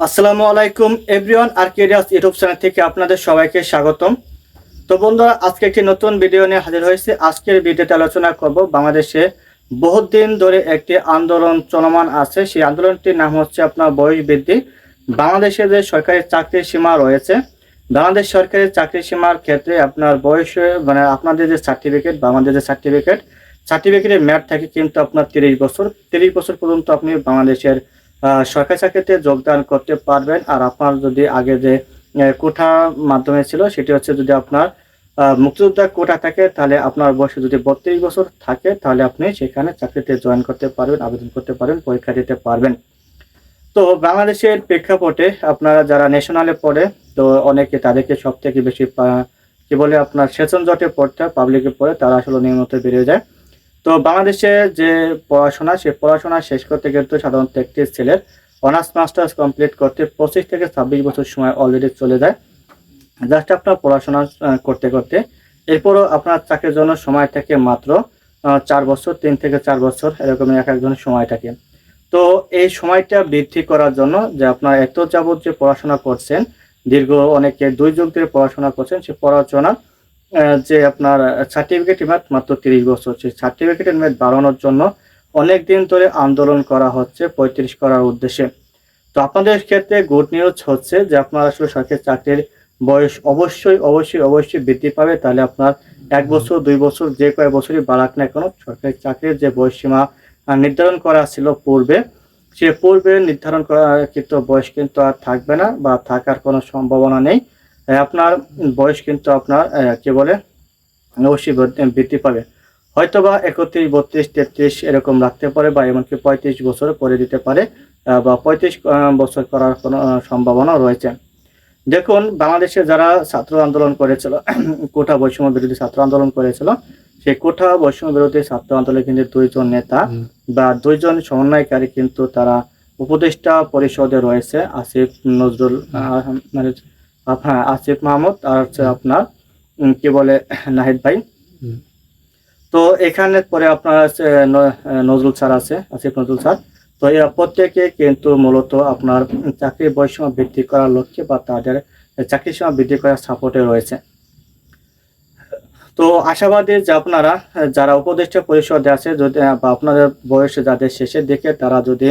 আসসালামু আলাইকুম, everyone আর্কেডিয়াস YouTube channel থেকে আপনাদের সবাইকে স্বাগতম। তো বন্ধুরা, আজকে একটি নতুন ভিডিও নিয়ে হাজির হয়েছে। আজকের ভিডিওতে আলোচনা করব বাংলাদেশে বহুত দিন ধরে একটি আন্দোলন চলমান আছে। সেই আন্দোলনটির নাম হচ্ছে আপনার বয়স বৃদ্ধি। বাংলাদেশে যে সরকারি চাকরির সীমা রয়েছে, বাংলাদেশ সরকারি চাকরির সীমার ক্ষেত্রে আপনার বয়সে মানে আপনাদের যে সার্টিফিকেট বা আমাদের যে সার্টিফিকেট সার্টিফিকেটের মেয়াদ থাকে কিন্তু আপনার তিরিশ বছর। তিরিশ বছর পর্যন্ত আপনি বাংলাদেশের সরকারি চাকরিতে যোগদান করতে পারবেন। আর আপনার যদি আগে যে কোঠা মাধ্যমে ছিল, সেটি হচ্ছে যদি আপনার মুক্তিযোদ্ধা কোটা থাকে, তাহলে আপনার বয়সে যদি বত্রিশ বছর থাকে, তাহলে আপনি সেখানে চাকরিতে জয়েন করতে পারবেন, আবেদন করতে পারবেন, পরীক্ষা দিতে পারবেন। তো বাংলাদেশের প্রেক্ষাপটে আপনারা যারা ন্যাশনালে পড়ে, তো অনেকে তাদেরকে সব থেকে বেশি কি বলে আপনার সেচন জটে পড়তে পাবলিকে পড়ে, তারা আসলে নিয়মিত বেড়ে যায়। তো বাংলাদেশে যে পড়াশোনা, সে পড়াশোনা শেষ করতে কিন্তু সাধারণত একটি ছেলের অনার্স মাস্টার্স কমপ্লিট করতে পঁচিশ থেকে ছাব্বিশ বছর সময় অলরেডি চলে যায়। জাস্ট আপনার পড়াশোনা করতে করতে এরপরও আপনার চাকরির জন্য সময় থাকে মাত্র চার বছর, তিন থেকে চার বছর, এরকম এক একজনের সময় থাকে। তো এই সময়টা বৃদ্ধি করার জন্য যে আপনার এত যাবত যে পড়াশোনা করছেন, দীর্ঘ অনেকে দুই যুগ ধরে পড়াশোনা করছেন, সে পড়াশোনা যে আপনার সার্টিফিকেট মেয়াদ মাত্র তিরিশ বছর। সেই সার্টিফিকেটের মেয়াদ বাড়ানোর জন্য অনেক দিন ধরে আন্দোলন করা হচ্ছে পঁয়ত্রিশ করার উদ্দেশ্যে। তো আপনাদের ক্ষেত্রে গুড নিউজ হচ্ছে যে আপনার আসলে সরকারি চাকরির বয়স অবশ্যই অবশ্যই অবশ্যই বৃদ্ধি পাবে। তাহলে আপনার এক বছর দুই বছর যে কয়েক বছরই বাড়াক না কেন সরকারি চাকরির যে বয়সীমা আহ, নির্ধারণ করা ছিল পূর্বে সে পূর্বে নির্ধারণ করা কিন্তু বয়স কিন্তু আর থাকবে না বা থাকার কোনো সম্ভাবনা নেই। আপনার বয়স কিন্তু আপনার কি বলে অবশ্যই বৃদ্ধি- পাবে। হয়তো বা একত্রিশ বত্রিশ তেত্রিশ এরকম রাখতে পারে বা এমনকি পঁয়ত্রিশ বছর করে দিতে পারে বা পঁয়ত্রিশ বছর করার কোনো সম্ভাবনা রয়েছে। দেখুন বাংলাদেশে যারা ছাত্র আন্দোলন করেছিল কোটা বৈষম্য বিরোধী ছাত্র আন্দোলন করেছিল সেই কোটা বৈষম্য বিরোধী ছাত্র আন্দোলনে কিন্তু দুইজন নেতা বা দুইজন সমন্বয়কারী কিন্তু তারা উপদেষ্টা পরিষদে রয়েছে আসিফ নজরুল মানে হ্যাঁ আসিফ মাহমুদ আর হচ্ছে আপনার কি বলে নাহিদ ভাই। তো এখানে পরে আপনার আছে নজরুল স্যার আছে আসিফ নজরুল স্যার। তো এরা প্রত্যেকে কিন্তু মূলত আপনার চাকরির বৈষম্য বৃদ্ধি করার লক্ষ্যে বা তাদের চাকরির সময় বৃদ্ধি করার সাপোর্টে রয়েছে। তো আশাবাদী যে আপনারা যারা উপদেষ্টা পরিষদে আছে যদি বা আপনাদের বয়স যাদের শেষের দিকে তারা যদি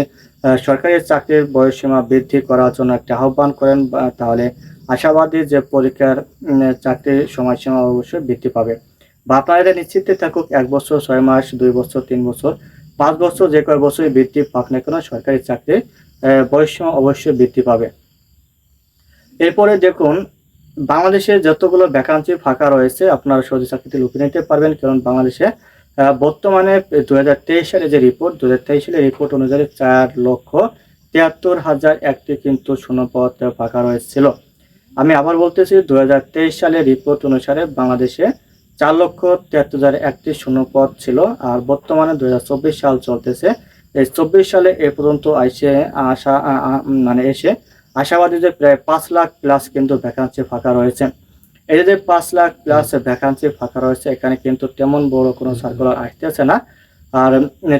সরকারি চাকরির বয়সসীমা বৃদ্ধি করার জন্য একটা আহ্বান করেন বা তাহলে আশাবাদী যে পরীক্ষার চাকরির সময়সীমা অবশ্যই বৃদ্ধি পাবে। এটা নিশ্চিত থাকুক এক বছর ছয় মাস দুই বছর তিন বছর পাঁচ বছর যে কয় বছরই বৃদ্ধি পাক না কেন সরকারি চাকরির আহ, বয়সসীমা অবশ্যই বৃদ্ধি পাবে। এরপরে দেখুন বাংলাদেশে যতগুলো ভ্যাকান্সি ফাঁকা রয়েছে আপনারা সহজে চাকরিতে লুকিয়ে নিতে পারবেন কারণ বাংলাদেশে বর্তমানে দু হাজার তেইশ সালে যে রিপোর্ট দু হাজার তেইশ সালের রিপোর্ট অনুযায়ী চার লক্ষ তিয়াত্তর হাজার একটি কিন্তু শূন্যপদ ফাঁকা রয়েছিল। আমি আবার বলতেছি দু সালের রিপোর্ট অনুসারে বাংলাদেশে চার লক্ষ তিয়াত্তর হাজার একটি শূন্যপদ ছিল, আর বর্তমানে দু সাল চলতেছে। এই চব্বিশ সালে এ পর্যন্ত এসে আসা, আ- আ- মানে এসে আশাবাদী যে প্রায় পাঁচ লাখ প্লাস কিন্তু ভ্যাকান্সি ফাঁকা রয়েছে। এই যে পাঁচ লাখ প্লাস ভ্যাকান্সি ফাঁকা রয়েছে, এখানে কিন্তু তেমন বড় কোনো সার্কুলার আসতেছে না। আর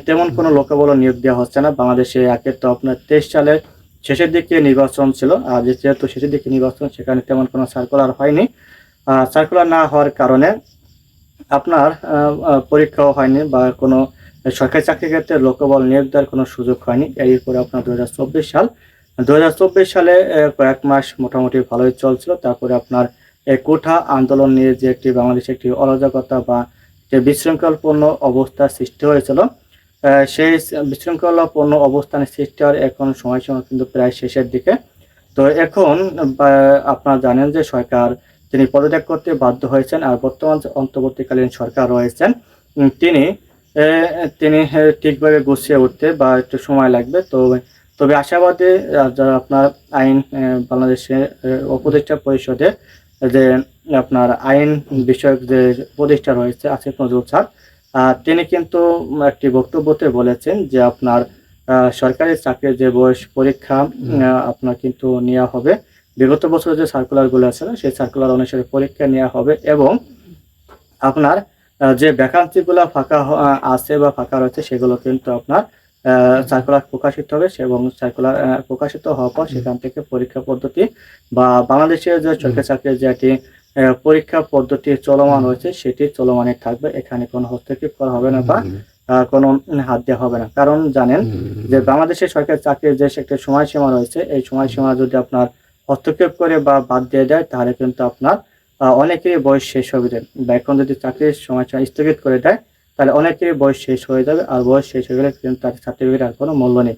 তেমন কোনো লোকবল নিয়োগ দেওয়া হচ্ছে না। বাংলাদেশে একে তো আপনার তেইশ সালের শেষের দিকে নির্বাচন ছিল, আর যেহেতু শেষের দিকে নির্বাচন, সেখানে তেমন কোনো সার্কুলার হয়নি। সার্কুলার না হওয়ার কারণে আপনার পরীক্ষাও হয়নি বা কোনো সরকারি চাকরির ক্ষেত্রে লোকবল নিয়োগ দেওয়ার কোনো সুযোগ হয়নি। এর এরপরে আপনার দু হাজার চব্বিশ সাল দু হাজার চব্বিশ সালে কয়েক মাস মোটামুটি ভালোই চলছিল। তারপরে আপনার এই কোঠা আন্দোলন নিয়ে যে একটি বাংলাদেশে একটি অরাজকতা বা যে বিশৃঙ্খলপূর্ণ অবস্থা সৃষ্টি হয়েছিল সেই বিশৃঙ্খলাপূর্ণ অবস্থানের সৃষ্টি হওয়ার এখন সময়সীমা কিন্তু প্রায় শেষের দিকে। তো এখন আপনারা জানেন যে সরকার তিনি পদত্যাগ করতে বাধ্য হয়েছেন আর বর্তমান অন্তর্বর্তীকালীন সরকার রয়েছেন। তিনি তিনি ঠিকভাবে গুছিয়ে উঠতে বা একটু সময় লাগবে। তো তবে আশাবাদী যারা আপনার আইন বাংলাদেশে উপদেষ্টা পরিষদে যে আপনার আইন বিষয়ক যে উপদেষ্টা রয়েছে আসিফ নজরুল স্যার তিনি কিন্তু একটি বক্তব্যতে বলেছেন যে আপনার সরকারি চাকরির যে বয়স পরীক্ষা আপনার কিন্তু নেওয়া হবে। বিগত বছরের যে সার্কুলারগুলো আছে সেই সার্কুলার অনুসারে পরীক্ষা নেওয়া হবে এবং আপনার যে ভ্যাকান্সিগুলো ফাঁকা আছে বা ফাঁকা রয়েছে সেগুলো কিন্তু আপনার সার্কুলার প্রকাশিত হবে এবং সার্কুলার প্রকাশিত হওয়ার পর সেখান থেকে পরীক্ষা পদ্ধতি বা বাংলাদেশের যে সরকারি চাকরির যে একটি পরীক্ষা পদ্ধতি চলমান রয়েছে সেটি চলমানই থাকবে। এখানে কোনো হস্তক্ষেপ করা হবে না বা কোনো হাত দেওয়া হবে না। কারণ জানেন যে বাংলাদেশের সরকারি চাকরির যে একটা সময়সীমা রয়েছে এই সময়সীমা যদি আপনার হস্তক্ষেপ করে বা বাদ দিয়ে দেয় তাহলে কিন্তু আপনার অনেকেরই বয়স শেষ হবে যায়। বা এখন যদি চাকরির সময়সীমা স্থগিত করে দেয় তাহলে অনেকেরই বয়স শেষ হয়ে যাবে আর বয়স শেষ হয়ে গেলে কিন্তু তার সার্টিফিকেট আর কোনো মূল্য নেই।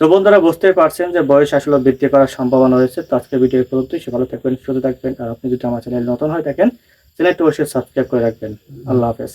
তো বন্ধুরা বুঝতে পারছেন যে বয়স আসলে বৃদ্ধি করার সম্ভাবনা রয়েছে। তো আজকে ভিডিও উপলব্ধ সে ভালো থাকবেন, সুস্থ থাকবেন। আর আপনি যদি আমার চ্যানেল নতুন হয়ে থাকেন, চ্যানেলটি অবশ্যই সাবস্ক্রাইব করে রাখবেন। আল্লাহ হাফেজ।